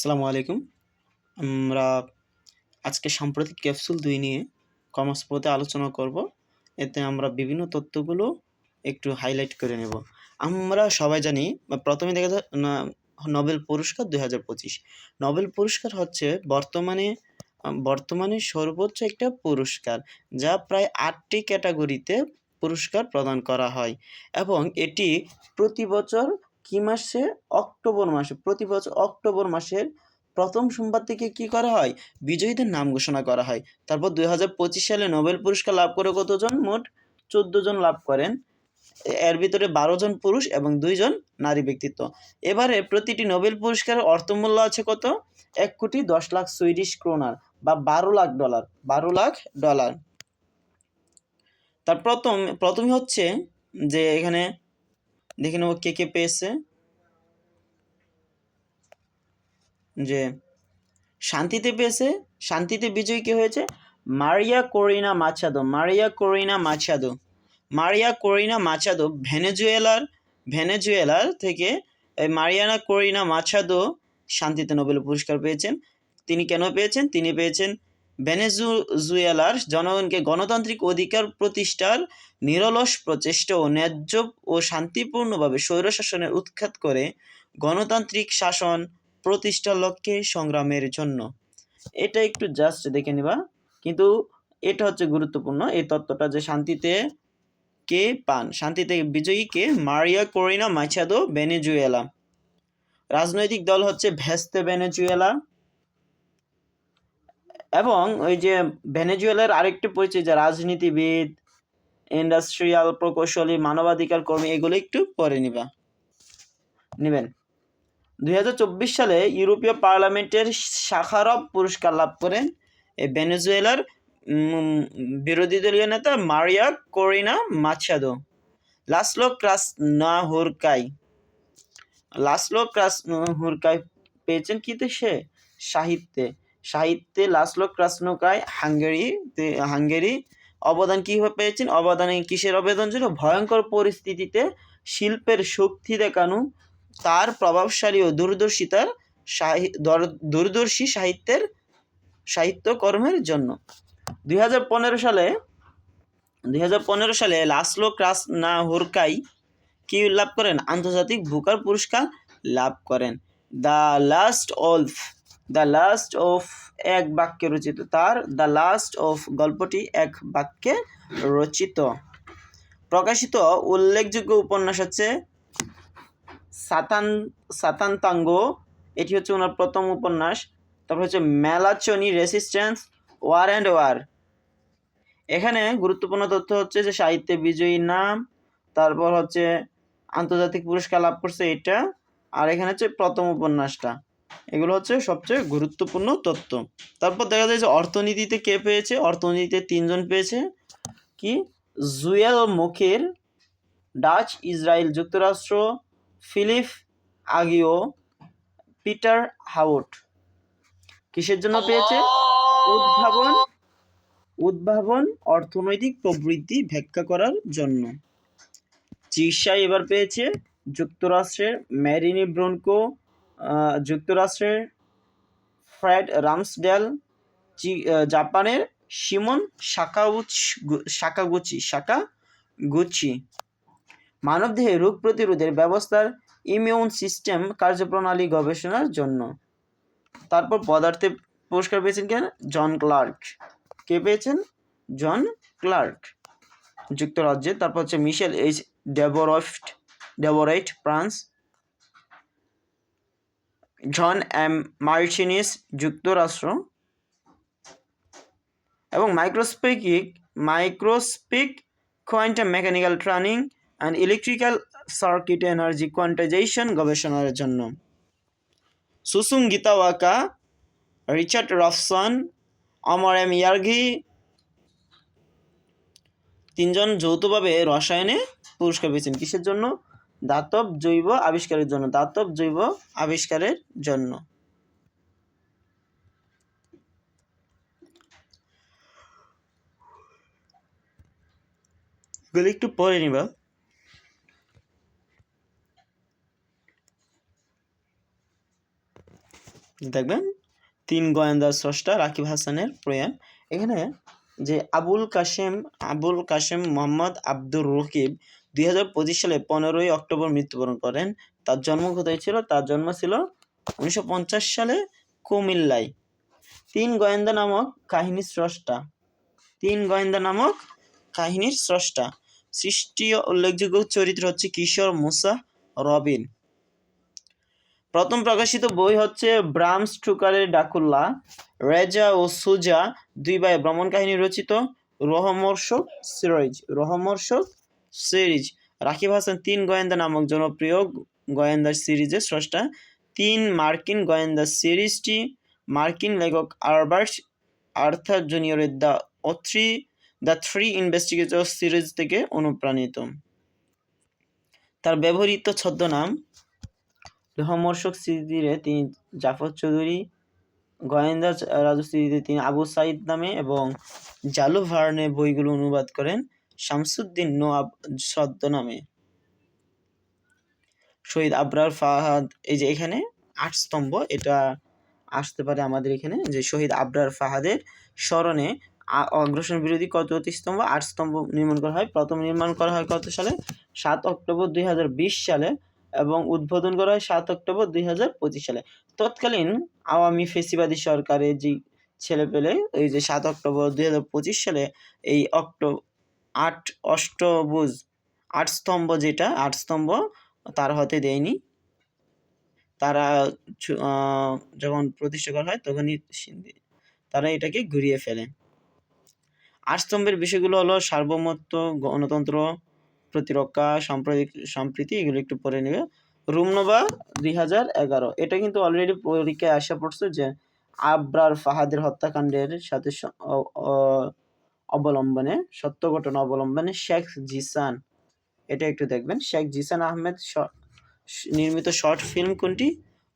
আসসালামু আলাইকুম। আমরা আজকে সাম্প্রতিক ক্যাপসুল দুই নিয়ে কমার্স প্রতে আলোচনা করব। এতে আমরা বিভিন্ন তথ্যগুলো একটু হাইলাইট করে নেব। আমরা সবাই জানি, প্রথমে দেখা যায় নোবেল পুরস্কার দুই হাজার পঁচিশ। নোবেল পুরস্কার হচ্ছে বর্তমানে বর্তমানে সর্বোচ্চ একটা পুরস্কার, যা প্রায় আটটি ক্যাটাগরিতে পুরস্কার প্রদান করা হয়। এবং এটি প্রতি বছর কি মাসে? অক্টোবর মাসে। প্রতি বছর অক্টোবর মাসের প্রথম সোমবার থেকে কি করা হয়? বিজয়ীদের নাম ঘোষণা করা হয়। তারপর দুই হাজার পঁচিশ সালে নোবেল পুরস্কার লাভ করে কতজন? মোট চোদ্দ জন লাভ করেন। এর ভিতরে বারো জন পুরুষ এবং দুইজন নারী ব্যক্তিত্ব। এবারে প্রতিটি নোবেল পুরস্কারের অর্থমূল্য আছে কত? এক কোটি দশ লাখ সুইডিশ ক্রোনার বা বারো লাখ ডলার। বারো লাখ ডলার। তার প্রথম প্রথমে হচ্ছে যে এখানে দেখে নেব কে কে পেয়েছে। যে শান্তিতে পেয়েছে, শান্তিতে বিজয়ী কে হয়েছে? Maria Corina Machado, Maria Corina Machado, Maria Corina Machado ভেনেজুয়েলার ভেনেজুয়েলার থেকে মারিয়ানা কোরিনা মাচাদো শান্তিতে নোবেল পুরস্কার পেয়েছেন। তিনি কেন পেয়েছেন? তিনি পেয়েছেন ভেনেজুয়েলার জনগণকে গণতান্ত্রিক অধিকার প্রতিষ্ঠার নিরলস প্রচেষ্টা ও ন্যায্য ও শান্তিপূর্ণভাবে স্বৈরশাসনের উৎখাত করে গণতান্ত্রিক শাসন প্রতিষ্ঠার লক্ষ্যে সংগ্রামের জন্য। এটা একটু জাস্ট দেখে নিবা। কিন্তু এটা হচ্ছে গুরুত্বপূর্ণ, এই তত্ত্বটা যে শান্তিতে কে পান, শান্তিতে বিজয়ী কে? মারিয়া করিনা মাইছাদো ভেনেজুয়েলা। রাজনৈতিক দল হচ্ছে ভেস্তে ভেনেজুয়েলা। এবং ওই যে ভেনেজুয়েলার আরেকটি পরিচয়, যে রাজনীতিবিদ, ইন্ডাস্ট্রিয়াল প্রকৌশলী, মানবাধিকার কর্মী, এগুলো একটু পরে নিবা। নেবেন। দুই সালে ইউরোপীয় পার্লামেন্টের শাখারব পুরস্কার লাভ করেন এই ভেনেজুয়েলার বিরোধী দলীয় নেতা মারিয়া কোরিনা মাছাদো লাসলো ক্রাস না হুরকাই লাসলো ক্রাস হুরকাই পেয়েছেন কিতে সে সাহিত্যে। সাহিত্যে লাসলো ক্রাসনোকাই হাঙ্গেরি হাঙ্গেরি অবদান কি পেয়েছেন? অবদানে কিসের অবদান ছিল? ভয়ঙ্কর পরিস্থিতিতে শিল্পের শক্তি দেখানো, তার প্রভাবশালী ও দূরদর্শিতার দূরদর্শী সাহিত্যের সাহিত্যকর্মের জন্য। দুই হাজার পনেরো সালে, দুই হাজার পনেরো সালে লাসলো ক্রাস না হুরকাই কি লাভ করেন? আন্তর্জাতিক ভুকার পুরস্কার লাভ করেন। The last of the last of এক বাক্যে রচিত, তার দ্য লাস্ট অফ গল্পটি এক বাক্যে রচিত। প্রকাশিত উল্লেখযোগ্য উপন্যাস হচ্ছে সাতান, সাতান্তাঙ্গ। এটি হচ্ছে ওনার প্রথম উপন্যাস। তারপর হচ্ছে melancholy resistance, war and war. এখানে গুরুত্বপূর্ণ তথ্য হচ্ছে যে সাহিত্যে বিজয়ী নাম, তারপর হচ্ছে আন্তর্জাতিক পুরস্কার লাভ করছে এটা, আর এখানে হচ্ছে প্রথম উপন্যাসটা। এগুলো হচ্ছে সবচেয়ে গুরুত্বপূর্ণ তত্ত্ব। তারপর দেখা যায় যে অর্থনীতিতে কে পেয়েছে? অর্থনীতিতে তিনজন পেয়েছে। কি? জুয়েল মুখের ডাচ ইসরায়েল যুক্তরাষ্ট্র ফিলিপ আগিও পিটার হাউট কিসের জন্য পেয়েছে? উদ্ভাবন উদ্ভাবন অর্থনৈতিক প্রবৃদ্ধি ব্যাখ্যা করার জন্য। চিকিৎসায় এবার পেয়েছে যুক্তরাষ্ট্রের ম্যারিনি ব্রনকো যুক্তরাষ্ট্রের ফ্রেড রামসডেল জাপানের সিমন সাকাউচ সাকাগুচি সাকা গুচি মানবদেহে রোগ প্রতিরোধের ব্যবস্থার ইমিউন সিস্টেম কার্যপ্রণালী গবেষণার জন্য। তারপর পদার্থে পুরস্কার পেয়েছেন কেন? John Clarke. কে পেয়েছেন? John Clarke. যুক্তরাজ্যে, তারপর হচ্ছে Michel H ডেবোরফট Devoret, France. John M Martinis যুক্তরাষ্ট্র এবং microscopic microscopic quantum mechanical tunnelling and electrical circuit energy quantization গবেষণার জন্য। সুসুম গীতাওয়াকা রিচার্ড রফসন, অমর এম ইয়ার্গি তিনজন যৌথভাবে রসায়নে পুরস্কার পেয়েছেন। কিসের জন্য? দাতব জৈব আবিষ্কারের জন্য, দাতব জৈব আবিষ্কারের জন্য। একটু পরে নিবা। দেখবেন, তিন গোয়েন্দা স্রষ্টা রাকিব হাসানের প্রয়াণ। এখানে যে আবুল কাশেম আবুল কাশেম মোহাম্মদ আব্দুর রকিব দুই সালে পনেরোই অক্টোবর মৃত্যুবরণ করেন। তার জন্ম কোথায় ছিল? তার জন্ম ছিল উনিশশো পঞ্চাশ সালে কুমিল্লায়। তিন গোয়েন্দা নামক কাহিনী স্রষ্টা। তিন গোয়েন্দা নামক কাহিনীর স্রষ্টা। সৃষ্টি উল্লেখযোগ্য চরিত্র হচ্ছে কিশোর মুসা রবিন। প্রথম প্রকাশিত বই হচ্ছে ব্রাম স্টুকারের ডাকুল্লা। রেজা ও সুজা দুই ভাই ভ্রমণ কাহিনী রচিত। রহমর্ষক সিরিজ। রহমর্ষক সিরিজ। রাকিব হাসান তিন গোয়েন্দা নামক জনপ্রিয় গোয়েন্দা সিরিজের স্রষ্টা। তিন মার্কিন গোয়েন্দা সিরিজটি মার্কিন লেখক আরবার্ট আর্থার জুনিয়রের the O three, the three investigator series থেকে অনুপ্রাণিত। তার ব্যবহৃত ছদ্মনাম রহমর্ষক স্মৃতিরে তিনি জাফর চৌধুরী, গোয়েন্দা রাজু স্মৃতিতে তিনি আবু সাইদ নামে এবং জালু ভার্নে বইগুলো অনুবাদ করেন। শামসুদ্দিন নোয়াব ছদ্মনামে শহীদ আবরার ফাহাদ, এই যে এখানে আট স্তম্ভ, এটা আসতে পারে আমাদের এখানে, যে শহীদ আবরার ফাহাদের স্মরণে অগ্রসর বিরোধী কতটি স্তম্ভ? আট স্তম্ভ নির্মাণ করা হয়। প্রথম নির্মাণ করা হয় কত সালে? সাত অক্টোবর দুই হাজার বিশ সালে এবং উদ্বোধন করা হয় সাত অক্টোবর দুই হাজার পঁচিশ সালে। তৎকালীন আওয়ামী ফেসিবাদী সরকারের যে ছেলে পেলে এই যে সাত অক্টোবর দুই হাজার পঁচিশ সালে এই অক্টো আট অষ্টভুজ, আট স্তম্ভ যেটা, আট স্তম্ভ তার হাতে দেয়নি। তারা যখন প্রতিষ্ঠা করা হয় তখনই তারা এটাকে ঘুরিয়ে ফেলে। আট স্তম্ভের বিষয়গুলো হলো সার্বভৌমত্ব, গণতন্ত্র, প্রতিরক্ষা, সাম্প্রতিক, সম্প্রীতি, এগুলো একটু পরে নেবে। রুমনোভা দুই হাজার এগারো, এটা কিন্তু অলরেডি পরীক্ষায় আসা পড়ছে যে আবরার ফাহাদের হত্যাকাণ্ডের সাথে অবলম্বনে, সত্য ঘটনা অবলম্বনে শেখ জিসান। এটা একটু দেখবেন। শেখ জিসান আহমেদ নির্মিত শর্ট ফিল্ম কোনটি?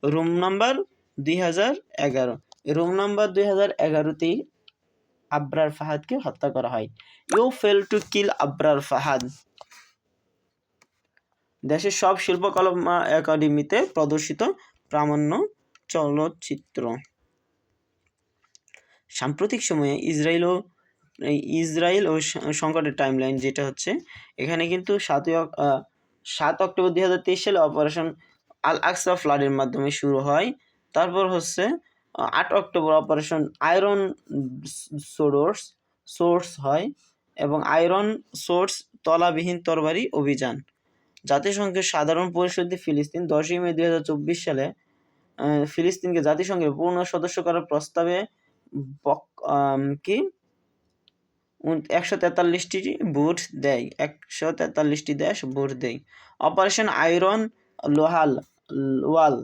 রুম নাম্বার দুই হাজার এগারো। রুম নাম্বার দুই হাজার এগারোতেই আবরার ফাহাদকে হত্যা করা হয়। You fail to kill Abrar Fahad. দেশের সব শিল্পকলা একাডেমিতে প্রদর্শিত প্রামাণ্য চলচ্চিত্র। সাম্প্রতিক সময়ে ইসরায়েল ও ইসরায়েল ও সংকটের টাইমলাইন যেটা হচ্ছে, এখানে কিন্তু সাতই সাত অক্টোবর দুই হাজার তেইশ সালে অপারেশন আল আকসা ফ্লাডের মাধ্যমে শুরু হয়। তারপর হচ্ছে আট October operation iron source source হয় এবং আয়রন সোর্স তলাবিহীন তরবারি অভিযান। জাতিসংঘের সাধারণ পরিষদে ফিলিস্তিন দশই মে দুই হাজার চব্বিশ সালে ফিলিস্তিনকে জাতিসংঘের পূর্ণ সদস্য করার প্রস্তাবে বক- কি একশো তেতাল্লিশটি ভোট দেয়, একশো তেতাল্লিশটি দেশ ভোট দেয়। অপারেশন আয়রন লোহাল, ওয়াল,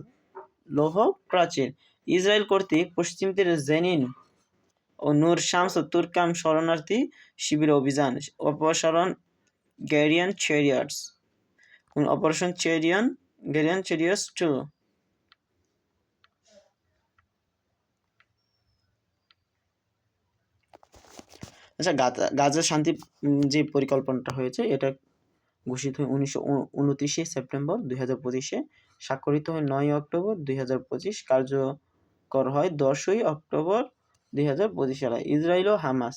লৌহ প্রাচীর। ইসরায়েল কর্তৃক পশ্চিম তীরে জেনিন ও নূর শামস তুর্কাম শরণার্থী শিবির অভিযান। অপসারণ গ্যারিয়ান চেরিয়ার্স। অপারেশন চেরিয়ান গ্যারিয়ান চেরিয়ার্স টু। আচ্ছা গাজা গাজা শান্তি যে পরিকল্পনাটা হয়েছে, এটা ঘোষিত হয় উনিশশো সেপ্টেম্বর দুই হাজার পঁচিশে স্বাক্ষরিত হয় নয় অক্টোবর দুই হাজার পঁচিশ, কার্যকর হয় দশই অক্টোবর দুই হাজার পঁচিশ সালে। ইসরায়েল ও হামাস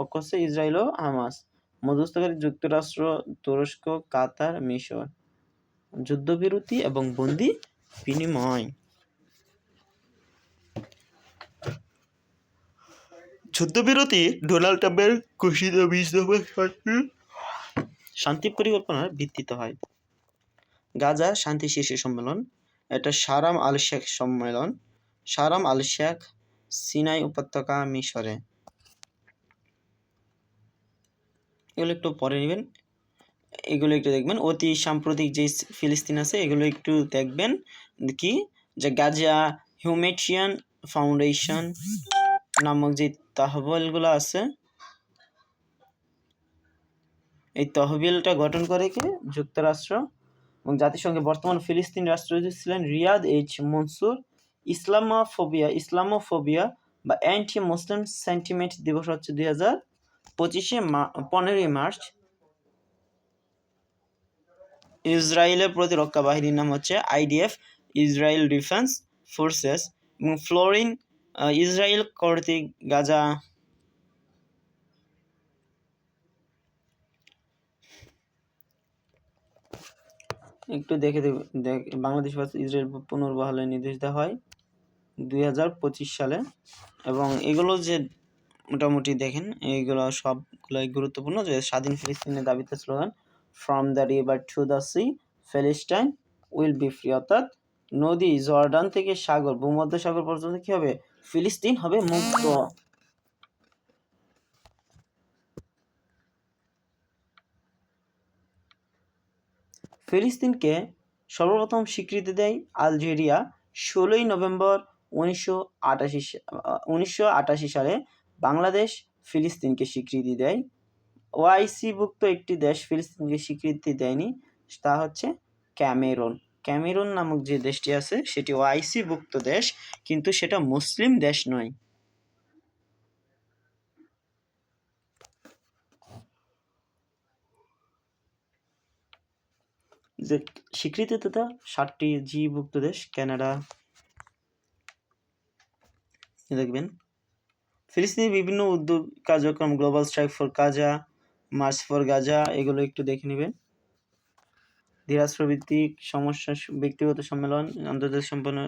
হচ্ছে ইসরায়েল ও হামাস, মধ্যস্থকারী যুক্তরাষ্ট্র, তুরস্ক, কাতার, মিশর, যুদ্ধবিরতি এবং বন্দি বিনিময়। যুদ্ধবিরতি ডোনাল্ড ট্রাম্পের ঘোষিত বিশ শান্তি পরিকল্পনার ভিত্তিতে হয়। গাজা শান্তি শীর্ষ সম্মেলন, এটা সারাম আল শেখ সম্মেলন সারাম আল শেখ সিনাই উপত্যকা মিশরে। এগুলো একটু পরে নেবেন। এগুলো একটু দেখবেন। অতি সাম্প্রতিক যে ফিলিস্তিন আছে, এগুলো একটু দেখবেন কি? যে গাজা হিউমেট্রিয়ান ফাউন্ডেশন নামক যে তহবিলগুলো আছে। এই তহবিলটা গঠন করে কে? যুক্তরাষ্ট্র এবং জাতিসংঘে বর্তমান ফিলিস্তিন রাষ্ট্রদূত ছিলেন Riyad H Mansour. Islamophobia Islamophobia বা অ্যান্টি মুসলিম সেন্টিমেন্ট দিবস হচ্ছে দুই হাজার পঁচিশে পনেরোই মার্চ। ইসরায়েলের প্রতিরক্ষা বাহিনীর নাম হচ্ছে আইডিএফ, ইসরায়েল ডিফেন্স ফোর্সেস এবং ফ্লোরিন ইসরায়েল কর্তৃক গাজা একটু দেখে দেখ, বাংলাদেশ ইসরায়েল পুনর্বহালের নির্দেশ দেওয়া হয় দুই হাজার পঁচিশ সালে। এবং এগুলো যে মোটামুটি দেখেন এইগুলো সবগুলোই গুরুত্বপূর্ণ যে স্বাধীন ফিলিস্তিনের দাবিতে slogan from the river to the sea Palestine will be free অর্থাৎ নদী জর্ডান থেকে সাগর ভূমধ্য সাগর পর্যন্ত কি হবে? ফিলিস্তিন হবে মুক্ত। ফিলিস্তিনকে সর্বপ্রথম স্বীকৃতি দেয় আলজেরিয়া ষোলোই নভেম্বর উনিশশো আটাশি উনিশশো আটাশি সালে বাংলাদেশ ফিলিস্তিনকে স্বীকৃতি দেয়। ওআইসিভুক্ত একটি দেশ ফিলিস্তিনকে স্বীকৃতি দেয়নি, তা হচ্ছে ক্যামেরুন। ক্যামেরুন নামক যে দেশটি আছে, সেটি ওআইসিভুক্ত দেশ, কিন্তু সেটা মুসলিম দেশ নয়। যে স্বীকৃতিদাতা ষাটটি জিভুক্ত দেশ, কানাডা। এ দেখবেন। ফিলিস্তিনের বিভিন্ন উদ্যোগ কার্যক্রম global strike for Gaza march for Gaza এগুলো একটু দেখে নেবেন। ধীরাস্ত্রভিত্তিক সমস্যা ব্যক্তিগত সম্মেলন, আন্তর্জাতিক সম্পন্ন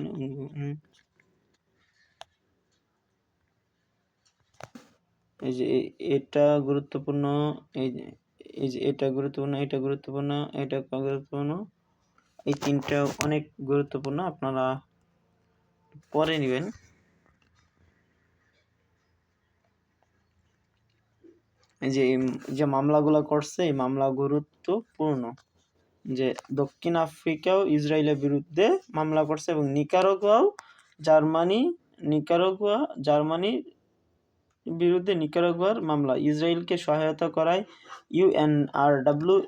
এই যে এটা গুরুত্বপূর্ণ, এই এই যে এটা গুরুত্বপূর্ণ এটা গুরুত্বপূর্ণ এটা গুরুত্বপূর্ণ? এই তিনটা অনেক গুরুত্বপূর্ণ, আপনারা পরে নেবেন। এই যে মামলাগুলো করছে, এই মামলা গুরুত্বপূর্ণ যে দক্ষিণ আফ্রিকাও ইসরায়েলের বিরুদ্ধে মামলা করছে এবং নিকারাগুয়াও জার্মানি, নিকারাগুয়া, জার্মানির বিরুদ্ধে নিকারাগুয়ার মামলা। ইসরায়েলকে সহায়তা করায় ইউএনআরডব্লিউ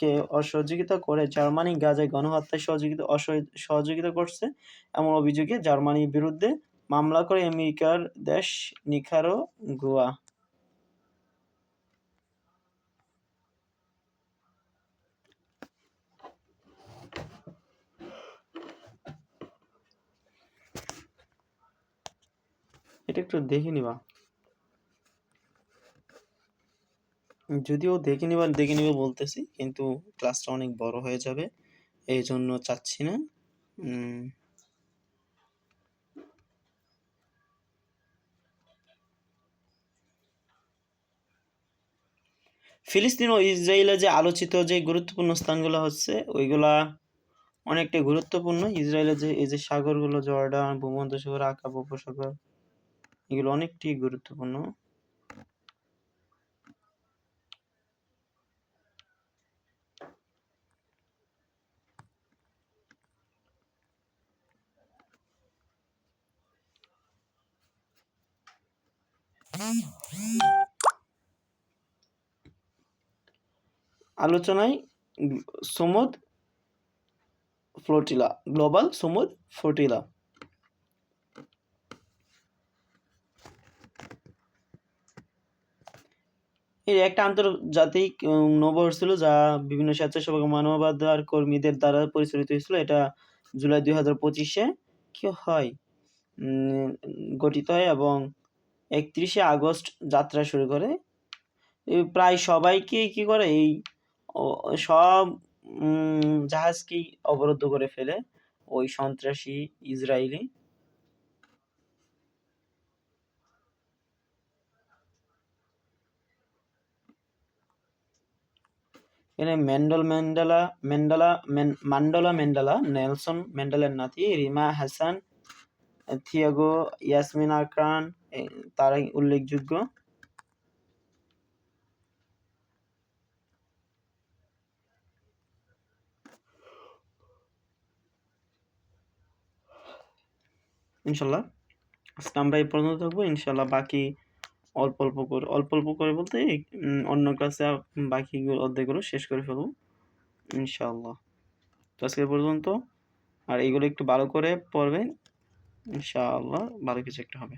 কে অসহযোগিতা করে জার্মানি গাজায় গণহত্যায় সহযোগিতা সহযোগিতা করছে এমন অভিযোগে জার্মানির বিরুদ্ধে মামলা করে আমেরিকার দেশ নিকারাগুয়া। এটা একটু দেখে নিবা। যদিও দেখে নিবা দেখে নিবা বলতেছি, কিন্তু ক্লাসটা অনেক বড় হয়ে যাবে এই জন্য চাচ্ছি না। ফিলিস্তিন ও ইসরায়েলের যে আলোচিত যে গুরুত্বপূর্ণ স্থানগুলো হচ্ছে, ওইগুলা অনেকটা গুরুত্বপূর্ণ। ইসরায়েলের যে, এই যে সাগরগুলো, জর্ডান, ভূমধ্যসাগর, আকাব উপসাগর এগুলো অনেকটি গুরুত্বপূর্ণ। আলোচনায় Sumud flotilla global Sumud flotilla. এর একটা আন্তর্জাতিক উম, নৌবহর ছিল যা বিভিন্ন স্বেচ্ছাসেবক মানবাধিকার কর্মীদের দ্বারা পরিচালিত হয়েছিল। এটা জুলাই দুই হাজার পঁচিশে কি হয়? গঠিত হয় এবং একত্রিশে আগস্ট যাত্রা শুরু করে। প্রায় সবাইকে কি করে? এই সব জাহাজকেই অবরুদ্ধ করে ফেলে। ওই সন্ত্রাসী ইসরায়েলি এখানে ম্যান্ডেল ম্যান্ডেলা ম্যান্ডেলা, ম্যান- মান্ডেলা ম্যান্ডেলা, নেলসন ম্যান্ডেলার নাতি, রিমা হাসান, থিয়াগো, ইয়াসমিন আকরান তারাই উল্লেখযোগ্য। ইনশাল্লাহ, আজকে আমরা এই পর্যন্ত থাকব। ইনশাল্লাহ বাকি অল্প অল্প করে, অল্প অল্প করে বলতে অন্য ক্লাসে বাকিগুলো অর্ধেকগুলো শেষ করে ফেলব, ইনশাআল্লাহ। তো আজকে পর্যন্ত, আর এগুলো একটু ভালো করে পড়বেন, ইনশাআল্লাহ ভালো কিছু একটা হবে।